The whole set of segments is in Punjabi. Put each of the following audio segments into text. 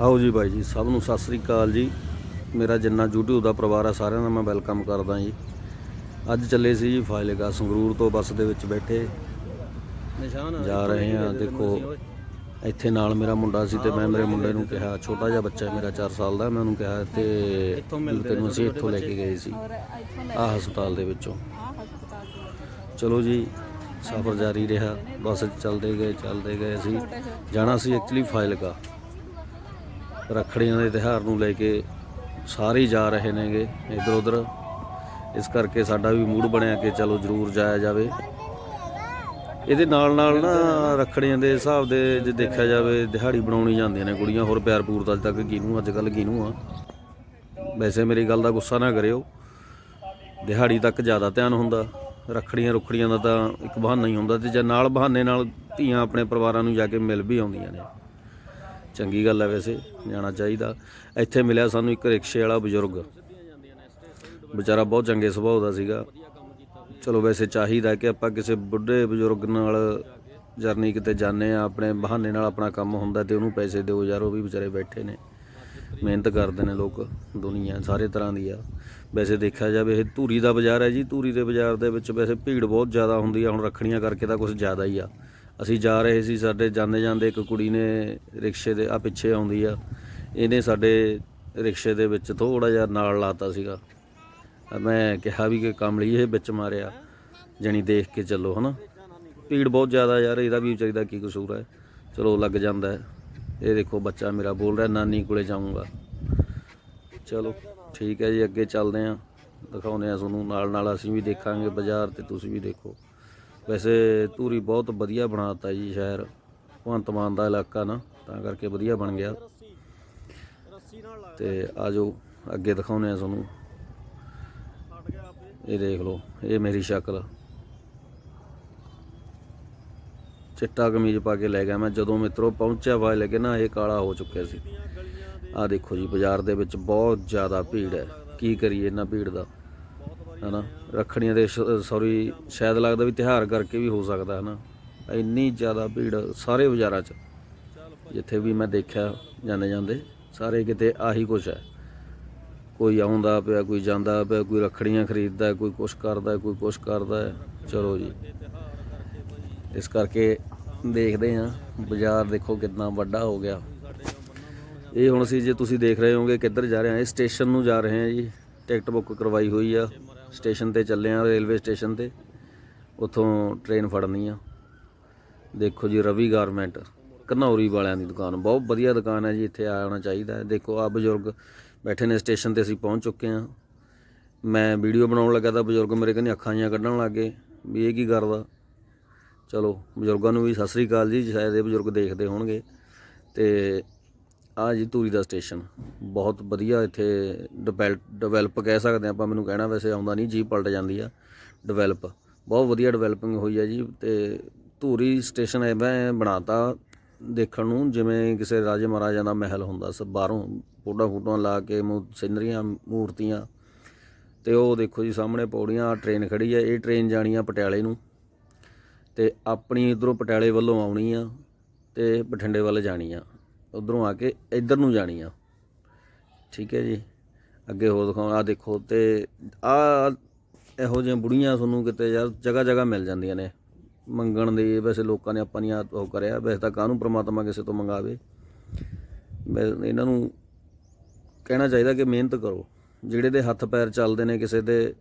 ਆਓ ਜੀ ਬਾਈ ਜੀ ਸਭ ਨੂੰ ਸਤਿ ਸ੍ਰੀ ਅਕਾਲ ਜੀ। ਮੇਰਾ ਜਿੰਨਾ YouTube ਦਾ ਪਰਿਵਾਰ ਆ ਸਾਰਿਆਂ ਦਾ ਮੈਂ ਵੈਲਕਮ ਕਰਦਾ ਜੀ। ਅੱਜ ਚੱਲੇ ਸੀ ਜੀ ਫਾਜ਼ਿਲਕਾ ਸੰਗਰੂਰ ਤੋਂ ਬੱਸ ਦੇ ਵਿੱਚ ਬੈਠੇ। ਨਿਸ਼ਾਨ ਜਾ ਰਹੇ ਆ ਦੇਖੋ ਇੱਥੇ ਨਾਲ ਮੇਰਾ ਮੁੰਡਾ ਸੀ ਤੇ ਮੈਂ ਮੇਰੇ ਮੁੰਡੇ ਨੂੰ ਕਿਹਾ ਛੋਟਾ ਜਿਹਾ ਬੱਚਾ ਹੈ ਮੇਰਾ 4 ਸਾਲ ਦਾ ਮੈਂ ਉਹਨੂੰ ਕਿਹਾ ਤੇ ਤੈਨੂੰ ਅਸੀਂ ਇੱਥੋਂ ਲੈ ਕੇ ਗਏ ਸੀ। ਆ ਹਸਪਤਾਲ ਦੇ ਵਿੱਚੋਂ। ਚਲੋ ਜੀ ਸਫ਼ਰ ਜਾਰੀ ਰਿਹਾ ਬੱਸ 'ਚ ਚੱਲਦੇ ਗਏ ਚੱਲਦੇ ਗਏ ਅਸੀਂ। ਜਾਣਾ ਸੀ ਐਕਚੁਅਲੀ ਫਾਜ਼ਿਲਕਾ। ਰੱਖੜੀਆਂ ਦੇ ਤਿਉਹਾਰ ਨੂੰ ਲੈ ਕੇ ਸਾਰੇ ਜਾ ਰਹੇ ਨੇਗੇ ਇਧਰ ਉਧਰ। ਇਸ ਕਰਕੇ ਸਾਡਾ ਵੀ ਮੂਡ ਬਣਿਆ ਕਿ ਚਲੋ ਜ਼ਰੂਰ ਜਾਇਆ ਜਾਵੇ। ਇਹਦੇ ਨਾਲ ਨਾਲ ਨਾ ਰੱਖੜੀਆਂ ਦੇ ਹਿਸਾਬ ਦੇ ਜੇ ਦੇਖਿਆ ਜਾਵੇ, ਦਿਹਾੜੀ ਬਣਾਉਣੀ ਜਾਂਦੀਆਂ ਨੇ ਕੁੜੀਆਂ। ਹੋਰ ਪਿਆਰ ਪੂਰ ਤਾਂ ਅੱਜ ਤੱਕ ਕਿਹਨੂੰ ਅੱਜ ਕੱਲ ਕਿਹਨੂੰ ਆ। ਵੈਸੇ ਮੇਰੀ ਗੱਲ ਦਾ ਗੁੱਸਾ ਨਾ ਕਰਿਓ। ਦਿਹਾੜੀ ਤੱਕ ਜ਼ਿਆਦਾ ਧਿਆਨ ਹੁੰਦਾ। ਰੱਖੜੀਆਂ ਰੁਖੜੀਆਂ ਦਾ ਤਾਂ ਇੱਕ ਬਹਾਨਾ ਹੀ ਹੁੰਦਾ ਤੇ ਜੇ ਨਾਲ ਬਹਾਨੇ ਨਾਲ ਧੀਆਂ ਆਪਣੇ ਪਰਿਵਾਰਾਂ ਨੂੰ ਜਾ ਕੇ ਮਿਲ ਵੀ ਆਉਂਦੀਆਂ ਨੇ। ਚੰਗੀ ਗੱਲ ਹੈ ਵੈਸੇ ਜਾਣਾ ਚਾਹੀਦਾ। ਇੱਥੇ ਮਿਲਿਆ ਸਾਨੂੰ ਇੱਕ ਰਿਕਸ਼ੇ ਵਾਲਾ ਬਜ਼ੁਰਗ। ਵਿਚਾਰਾ ਬਹੁਤ ਚੰਗੇ ਸੁਭਾਅ ਦਾ ਸੀਗਾ। ਚਲੋ ਵੈਸੇ ਚਾਹੀਦਾ ਕਿ ਆਪਾਂ ਕਿਸੇ ਬੁੱਢੇ ਬਜ਼ੁਰਗ ਨਾਲ ਜਰਨੀ ਕਿਤੇ ਜਾਂਦੇ ਆ ਆਪਣੇ ਬਹਾਨੇ ਨਾਲ ਆਪਣਾ ਕੰਮ ਹੁੰਦਾ ਤੇ ਉਹਨੂੰ ਪੈਸੇ ਦਿਓ ਯਾਰ, ਉਹ ਵੀ ਵਿਚਾਰੇ ਬੈਠੇ ਨੇ। ਮਿਹਨਤ ਕਰਦੇ ਨੇ ਲੋਕ, ਦੁਨੀਆ ਸਾਰੇ ਤਰ੍ਹਾਂ ਦੀ ਆ। ਵੈਸੇ ਦੇਖਿਆ ਜਾਵੇ, ਇਹ ਧੂਰੀ ਦਾ ਬਾਜ਼ਾਰ ਹੈ ਜੀ, ਧੂਰੀ ਦੇ ਬਾਜ਼ਾਰ ਦੇ ਵਿੱਚ ਵੈਸੇ ਭੀੜ ਬਹੁਤ ਜ਼ਿਆਦਾ ਹੁੰਦੀ ਆ, ਹੁਣ ਰੱਖੜੀਆਂ ਕਰਕੇ ਤਾਂ ਕੁਝ ਜ਼ਿਆਦਾ ਹੀ ਆ। ਅਸੀਂ ਜਾ ਰਹੇ ਸੀ, ਸਾਡੇ ਜਾਂਦੇ ਜਾਂਦੇ ਇੱਕ ਕੁੜੀ ਨੇ ਰਿਕਸ਼ੇ ਦੇ ਆ ਪਿੱਛੇ ਆਉਂਦੀ ਆ। ਇਹਨੇ ਸਾਡੇ ਰਿਕਸ਼ੇ ਦੇ ਵਿੱਚ ਥੋੜਾ ਜਿਹਾ ਨਾਲ ਲਾਤਾ ਸੀਗਾ। ਮੈਂ ਕਿਹਾ ਵੀ ਕਿ ਕੰਮ ਲਈ ਇਹ ਵਿੱਚ ਮਾਰਿਆ, ਜਣੀ ਦੇਖ ਕੇ ਚੱਲੋ, ਹਨਾ। ਭੀੜ ਬਹੁਤ ਜ਼ਿਆਦਾ ਯਾਰ, ਇਹਦਾ ਵੀ ਵਿਚਾਰੀ ਦਾ ਕੀ ਕਸੂਰ ਹੈ। ਚਲੋ, ਲੱਗ ਜਾਂਦਾ ਇਹ ਦੇਖੋ, ਬੱਚਾ ਮੇਰਾ ਬੋਲ ਰਿਹਾ, ਨਾਨੀ ਕੋਲੇ ਜਾਊਂਗਾ। ਚਲੋ, ਠੀਕ ਹੈ ਜੀ, ਅੱਗੇ ਚੱਲਦੇ ਆਂ ਦਿਖਾਉਂਦੇ ਆ ਤੁਹਾਨੂੰ। ਨਾਲ ਨਾਲ ਅਸੀਂ ਵੀ ਦੇਖਾਂਗੇ ਬਾਜ਼ਾਰ ਤੇ, ਤੁਸੀਂ ਵੀ ਦੇਖੋ। ਵੈਸੇ ਧੂਰੀ ਬਹੁਤ ਵਧੀਆ ਬਣਾਤਾ ਜੀ ਸ਼ਹਿਰ, ਭਗਵੰਤ ਮਾਨ ਦਾ ਇਲਾਕਾ ਨਾ, ਤਾਂ ਕਰਕੇ ਵਧੀਆ ਬਣ ਗਿਆ। ਤੇ ਆਜੋ, ਅੱਗੇ ਦਿਖਾਉਂਦੇ ਆ ਤੁਹਾਨੂੰ। ਇਹ ਦੇਖ ਲਓ, ਇਹ ਮੇਰੀ ਸ਼ਕਲ। ਚਿੱਟਾ ਕਮੀਜ਼ ਪਾ ਕੇ ਲੈ ਗਿਆ ਮੈਂ, ਜਦੋਂ ਮਿੱਤਰੋ ਪਹੁੰਚਿਆ ਵਾ ਲੱਗੇ ਨਾ, ਇਹ ਕਾਲਾ ਹੋ ਚੁੱਕਿਆ ਸੀ। ਆਹ ਦੇਖੋ ਜੀ, ਬਾਜ਼ਾਰ ਦੇ ਵਿੱਚ ਬਹੁਤ ਜ਼ਿਆਦਾ ਭੀੜ ਹੈ। ਕੀ ਕਰੀਏ ਇਹਨਾਂ ਭੀੜ ਦਾ? ਹਨਾ? ਰੱਖੜੀਆਂ ਦੇ ਸੌਰੀ ਸ਼ਾਇਦ ਲੱਗਦਾ ਵੀ ਤਿਹਾਰ ਕਰਕੇ ਵੀ ਹੋ ਸਕਦਾ, ਹਨਾ? ਇੰਨੀ ਜ਼ਿਆਦਾ ਭੀੜ ਸਾਰੇ ਬਾਜ਼ਾਰਾਂ 'ਚ, ਜਿੱਥੇ ਵੀ ਮੈਂ ਦੇਖਿਆ ਜਾਂਦੇ ਜਾਂਦੇ, ਸਾਰੇ ਕਿਤੇ ਆਹੀ ਕੁਛ ਹੈ। ਕੋਈ ਆਉਂਦਾ ਪਿਆ, ਕੋਈ ਜਾਂਦਾ ਪਿਆ, ਕੋਈ ਰੱਖੜੀਆਂ ਖਰੀਦਦਾ, ਕੋਈ ਕੁਛ ਕਰਦਾ, ਕੋਈ ਕੁਛ ਕਰਦਾ ਚਲੋ ਜੀ। ਇਸ ਕਰਕੇ ਦੇਖਦੇ ਹਾਂ, ਬਾਜ਼ਾਰ ਦੇਖੋ ਕਿੰਨਾ ਵੱਡਾ ਹੋ ਗਿਆ। ਇਹ ਹੁਣ ਅਸੀਂ ਜੇ ਤੁਸੀਂ ਦੇਖ ਰਹੇ ਹੋਗੇ ਕਿੱਧਰ ਜਾ ਰਹੇ ਹਾਂ, ਇਹ ਸਟੇਸ਼ਨ ਨੂੰ ਜਾ ਰਹੇ ਹਾਂ ਜੀ। ਟਿਕਟ ਬੁੱਕ ਕਰਵਾਈ ਹੋਈ ਆ। ਸਟੇਸ਼ਨ ਤੇ ਚੱਲੇ ਆ, ਰੇਲਵੇ ਸਟੇਸ਼ਨ ਤੇ। ਉੱਥੋਂ ਟ੍ਰੇਨ ਫੜਨੀ ਆ। ਦੇਖੋ ਜੀ, ਰਵੀ ਗਾਰਮੈਂਟ, ਘਨੌਰੀ ਵਾਲਿਆਂ ਦੀ ਦੁਕਾਨ। ਬਹੁਤ ਵਧੀਆ ਦੁਕਾਨ ਹੈ ਜੀ, ਇੱਥੇ ਆਉਣਾ ਚਾਹੀਦਾ ਹੈ। ਦੇਖੋ ਆ ਬਜ਼ੁਰਗ ਬੈਠੇ ਨੇ ਸਟੇਸ਼ਨ ਤੇ, ਅਸੀਂ ਪਹੁੰਚ ਚੁੱਕੇ ਹਾਂ ਮੈਂ ਵੀਡੀਓ ਬਣਾਉਣ ਲੱਗਾ ਤਾਂ ਬਜ਼ੁਰਗ ਮੇਰੇ ਕਹਿੰਦੇ ਅੱਖਾਂ ਜਿਹੀਆਂ ਕੱਢਣ ਲੱਗੇ ਵੀ ਇਹ ਕੀ ਕਰਦਾ? ਚਲੋ, ਬਜ਼ੁਰਗਾਂ ਨੂੰ ਵੀ ਸਤਿ ਸ੍ਰੀ ਅਕਾਲ ਜੀ, ਸ਼ਾਇਦ ਇਹ ਬਜ਼ੁਰਗ ਦੇਖਦੇ ਹੋਣਗੇ। ਤੇ ਆ ਜੀ ਧੂਰੀ ਦਾ ਸਟੇਸ਼ਨ। ਬਹੁਤ ਵਧੀਆ ਇੱਥੇ ਡਿਵੈਲਪ ਡਿਵੈਲਪ ਕਹਿ ਸਕਦੇ ਆਪਾਂ, ਮੈਨੂੰ ਕਹਿਣਾ ਵੈਸੇ ਆਉਂਦਾ ਨਹੀਂ ਜੀ ਪਲਟ ਜਾਂਦੀ ਆ ਡਿਵੈਲਪ ਬਹੁਤ ਵਧੀਆ ਡਿਵੈਲਪਿੰਗ ਹੋਈ ਆ ਜੀ ਤੇ ਧੂਰੀ ਸਟੇਸ਼ਨ ਐਵੇਂ ਬਣਾਤਾ ਦੇਖਣ ਨੂੰ, ਜਿਵੇਂ ਕਿਸੇ ਰਾਜੇ ਮਹਾਰਾਜਾ ਦਾ ਮਹਿਲ ਹੁੰਦਾ ਸ, ਬਾਹਰੋਂ ਫੋਟੋ ਫੋਟੋਆਂ ਲਾ ਕੇ ਮੂ, ਸਿਨਰੀਆਂ, ਮੂਰਤੀਆਂ, ਤੇ ਉਹ ਦੇਖੋ ਜੀ ਸਾਹਮਣੇ ਪੌੜੀਆਂ ਟ੍ਰੇਨ ਖੜੀ ਹੈ ਇਹ ਟ੍ਰੇਨ ਜਾਣੀ ਆ ਪਟਿਆਲੇ ਨੂੰ, ਤੇ ਆਪਣੀ ਇਧਰੋਂ ਪਟਿਆਲੇ ਵੱਲੋਂ ਆਉਣੀ ਆ ਤੇ ਬਠਿੰਡੇ ਵੱਲ ਜਾਣੀ ਆ। ਉਧਰੋਂ ਆ ਕੇ ਇੱਧਰ ਨੂੰ ਜਾਣੀ ਆ। ਠੀਕ ਹੈ ਜੀ। ਅੱਗੇ ਹੋਰ ਦਿਖਾਉਣਾ ਆ ਦੇਖੋ ਤੇ ਆ ਇਹੋ ਜਿਹੀਆਂ ਬੁੜੀਆਂ ਤੁਹਾਨੂੰ ਕਿਤੇ ਯਾਰ ਜਗ੍ਹਾ ਜਗ੍ਹਾ ਮਿਲ ਜਾਂਦੀਆਂ ਨੇ। ਮੰਗਣ ਦੇ ਵੈਸੇ ਲੋਕਾਂ ਨੇ ਆਪਾਂ ਨਹੀਂ ਉਹ ਕਰਿਆ, ਵੈਸੇ ਤਾਂ ਕਾਹਨੂੰ ਪ੍ਰਮਾਤਮਾ ਕਿਸੇ ਤੋਂ ਮੰਗਾਵੇ। ਇਹਨਾਂ ਨੂੰ ਕਹਿਣਾ ਚਾਹੀਦਾ ਕਿ ਮਿਹਨਤ ਕਰੋ। ਜਿਹੜੇ ਦੇ ਹੱਥ ਪੈਰ ਚੱਲਦੇ ਨੇ ਕਿਸੇ ਦੇ,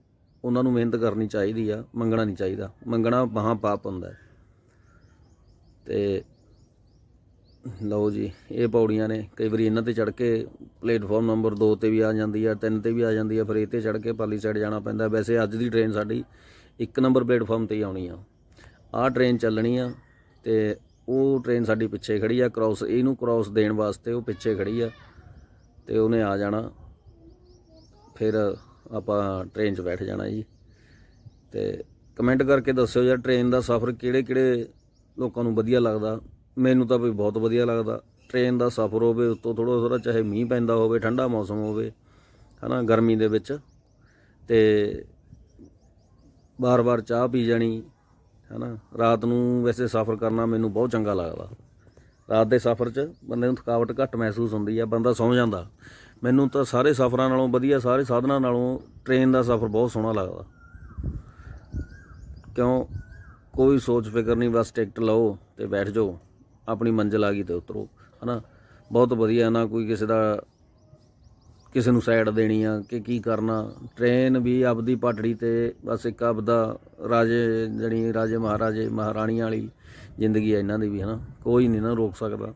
ਉਹਨਾਂ ਨੂੰ ਮਿਹਨਤ ਕਰਨੀ ਚਾਹੀਦੀ ਆ, ਮੰਗਣਾ ਨਹੀਂ ਚਾਹੀਦਾ। ਮੰਗਣਾ ਬਾਹਾਂ ਪਾਪ ਹੁੰਦਾ। ਹੈ। ਤੇ ਲਓ ਜੀ, ਇਹ ਪੌੜੀਆਂ ਨੇ। ਕਈ ਵਾਰੀ ਇਹਨਾਂ ਤੇ ਚੜ ਕੇ ਪਲੇਟਫਾਰਮ ਨੰਬਰ 2 ਤੇ ਵੀ ਆ ਜਾਂਦੀ ਆ 3 ਤੇ ਵੀ ਆ ਜਾਂਦੀ ਆ, ਫਿਰ ਇਹ ਤੇ ਚੜ ਕੇ ਪਾਲੀ ਸਾਈਡ ਜਾਣਾ ਪੈਂਦਾ। ਵੈਸੇ ਅੱਜ ਦੀ ਟ੍ਰੇਨ ਸਾਡੀ ਇੱਕ ਨੰਬਰ ਪਲੇਟਫਾਰਮ ਤੇ ਹੀ ਆਉਣੀ ਆ। ਆਹ ਟ੍ਰੇਨ ਚੱਲਣੀ ਆ ਤੇ ਉਹ ਟ੍ਰੇਨ ਸਾਡੀ ਪਿੱਛੇ ਖੜੀ ਆ ਕ੍ਰਾਸ ਇਹਨੂੰ ਕ੍ਰਾਸ ਦੇਣ ਵਾਸਤੇ ਉਹ ਪਿੱਛੇ ਖੜੀ ਆ ਤੇ ਉਹਨੇ ਆ ਜਾਣਾ। ਫਿਰ ਆਪਾਂ ਟ੍ਰੇਨ 'ਚ ਬੈਠ ਜਾਣਾ ਜੀ। ਤੇ ਕਮੈਂਟ ਕਰਕੇ ਦੱਸਿਓ ਯਾਰ ਟ੍ਰੇਨ ਦਾ ਸਫ਼ਰ ਕਿਹੜੇ ਕਿਹੜੇ ਲੋਕਾਂ ਨੂੰ ਵਧੀਆ ਲੱਗਦਾ? ਮੈਨੂੰ ਤਾਂ ਵੀ ਬਹੁਤ ਵਧੀਆ ਲੱਗਦਾ। ਟ੍ਰੇਨ ਦਾ ਸਫ਼ਰ ਹੋਵੇ, ਉੱਤੋਂ ਥੋੜਾ ਥੋੜਾ ਚਾਹੇ ਮੀਂਹ ਪੈਂਦਾ ਹੋਵੇ, ਠੰਡਾ ਮੌਸਮ ਹੋਵੇ, ਹਨਾ, ਗਰਮੀ ਦੇ ਵਿੱਚ। ਤੇ ਬਾਰ-ਬਾਰ ਚਾਹ ਪੀ ਜਾਣੀ, ਹਨਾ। ਰਾਤ ਨੂੰ ਵੈਸੇ ਸਫ਼ਰ ਕਰਨਾ ਮੈਨੂੰ ਬਹੁਤ ਚੰਗਾ ਲੱਗਦਾ। ਰਾਤ ਦੇ ਸਫ਼ਰ 'ਚ ਬੰਦੇ ਨੂੰ ਥਕਾਵਟ ਘੱਟ ਮਹਿਸੂਸ ਹੁੰਦੀ ਆ, ਬੰਦਾ ਸੌਂ ਜਾਂਦਾ। ਮੈਨੂੰ ਤਾਂ ਸਾਰੇ ਸਫ਼ਰਾਂ ਨਾਲੋਂ ਵਧੀਆ, ਸਾਰੇ ਸਾਧਨਾਂ ਨਾਲੋਂ ਟ੍ਰੇਨ ਦਾ ਸਫ਼ਰ ਬਹੁਤ ਸੋਹਣਾ ਲੱਗਦਾ। ਕਿਉਂ? ਕੋਈ ਸੋਚ ਫਿਕਰ ਨਹੀਂ, ਬਸ ਟਿਕਟ ਲਓ ਤੇ ਬੈਠ ਜਾਓ। ਆਪਣੀ ਮੰਜ਼ਿਲ ਆ ਗਈ ਤੇ ਉਤਰੋ, ਹਨਾ? ਬਹੁਤ ਵਧੀਆ ਨਾ ਕੋਈ ਕਿਸੇ ਦਾ ਕਿਸੇ ਨੂੰ ਸਾਈਡ ਦੇਣੀ ਆ ਕਿ ਕੀ ਕਰਨਾ। ਟ੍ਰੇਨ ਵੀ ਆਪਦੀ ਪਟੜੀ ਤੇ ਬਸ ਇੱਕ ਆਪਦਾ ਰਾਜੇ ਜਣੀ ਰਾਜੇ ਮਹਾਰਾਜੇ ਮਹਾਰਾਣੀਆਂ ਵਾਲੀ ਜ਼ਿੰਦਗੀ ਆ ਇਹਨਾਂ ਦੀ ਵੀ, ਹਨਾ? ਕੋਈ ਨਹੀਂ ਨਾ ਰੋਕ ਸਕਦਾ।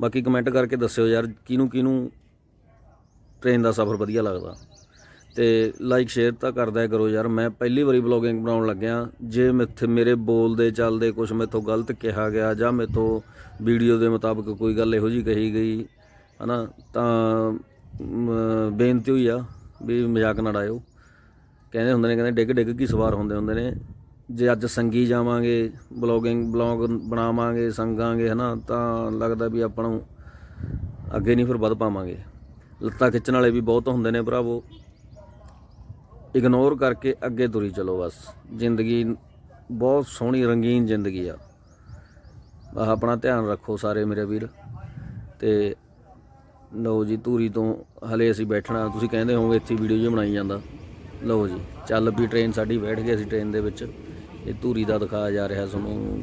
ਬਾਕੀ ਕਮੈਂਟ ਕਰਕੇ ਦੱਸਿਓ ਯਾਰ ਕਿਹਨੂੰ ਕਿਹਨੂੰ ਟ੍ਰੇਨ ਦਾ ਸਫ਼ਰ ਵਧੀਆ ਲੱਗਦਾ। ਤੇ ਲਾਈਕ ਸ਼ੇਅਰ ਤਾਂ ਕਰਦਾ ਕਰੋ ਯਾਰ। ਮੈਂ ਪਹਿਲੀ ਵਾਰੀ ਵਲੌਗਿੰਗ ਬਣਾਉਣ ਲੱਗਿਆ। ਜੇ ਮੈਥੇ ਮੇਰੇ ਬੋਲਦੇ ਚੱਲਦੇ ਕੁਝ ਮੈਥੋਂ ਗਲਤ ਕਿਹਾ ਗਿਆ ਜਾਂ ਮੈਥੋਂ ਵੀਡੀਓ ਦੇ ਮੁਤਾਬਕ ਕੋਈ ਗੱਲ ਇਹੋ ਜੀ ਕਹੀ ਗਈ, ਹਨਾ, ਤਾਂ ਬੇਨਤੀ ਹੋਈ ਆ ਵੀ ਮਜ਼ਾਕ ਨਾ ਡਾਇਓ ਕਹਿੰਦੇ ਹੁੰਦੇ ਨੇ, ਕਹਿੰਦੇ ਡਿੱਗ ਡਿੱਗ ਕੀ ਸਵਾਰ ਹੁੰਦੇ ਹੁੰਦੇ ਨੇ। ਜੇ ਅੱਜ ਸੰਗੀ ਜਾਵਾਂਗੇ ਬਲੌਗਿੰਗ ਬਲੌਗ ਬਣਾਵਾਂਗੇ, ਸੰਗਾਂਗੇ, ਹਨਾ, ਤਾਂ ਲੱਗਦਾ ਵੀ ਆਪਾਂ ਨੂੰ ਅੱਗੇ ਨਹੀਂ ਫਿਰ ਵੱਧ ਪਾਵਾਂਗੇ। ਲੱਤਾਂ ਖਿੱਚਣ ਵਾਲੇ ਵੀ ਬਹੁਤ ਹੁੰਦੇ ਨੇ ਭਰਾਵੋ। ਇਗਨੋਰ ਕਰਕੇ ਅੱਗੇ ਤੁਰੀ ਚਲੋ ਬਸ। ਜ਼ਿੰਦਗੀ ਬਹੁਤ ਸੋਹਣੀ ਰੰਗੀਨ ਜ਼ਿੰਦਗੀ ਆ। ਆਹ ਆਪਣਾ ਧਿਆਨ ਰੱਖੋ ਸਾਰੇ ਮੇਰੇ ਵੀਰ। ਤੇ ਲਓ ਜੀ, ਧੂਰੀ ਤੋਂ ਹਲੇ ਅਸੀਂ ਬੈਠਣਾ। ਤੁਸੀਂ ਕਹਿੰਦੇ ਹੋਵੋਗੇ ਇੱਥੇ ਵੀਡੀਓ ਜੀ ਬਣਾਈ ਜਾਂਦਾ। ਲਓ ਜੀ, ਚੱਲ ਵੀ ਟ੍ਰੇਨ ਸਾਡੀ ਬੈਠ ਗਈ ਅਸੀਂ ਟ੍ਰੇਨ ਦੇ ਵਿੱਚ। ਇਹ ਧੂਰੀ ਦਾ ਦਿਖਾਇਆ ਜਾ ਰਿਹਾ ਤੁਹਾਨੂੰ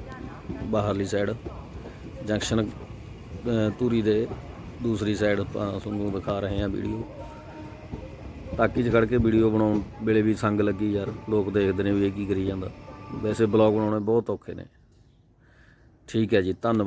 ਬਾਹਰਲੀ ਸਾਈਡ ਜੰਕਸ਼ਨ ਧੂਰੀ ਦੇ ਦੂਸਰੀ ਸਾਈਡ ਤੁਹਾਨੂੰ ਦਿਖਾ ਰਹੇ ਹਾਂ ਵੀਡੀਓ। ਟਾਕੀ 'ਚ ਖੜ ਕੇ ਵੀਡੀਓ ਬਣਾਉਣ ਵੇਲੇ ਵੀ ਸੰਗ ਲੱਗੀ ਯਾਰ, ਲੋਕ ਦੇਖਦੇ ਨੇ ਵੀ ਇਹ ਕੀ ਕਰੀ ਜਾਂਦਾ। ਵੈਸੇ ਬਲੌਗ ਬਣਾਉਣੇ ਬਹੁਤ ਔਖੇ ਨੇ। ਠੀਕ ਹੈ ਜੀ, ਧੰਨਵਾਦ।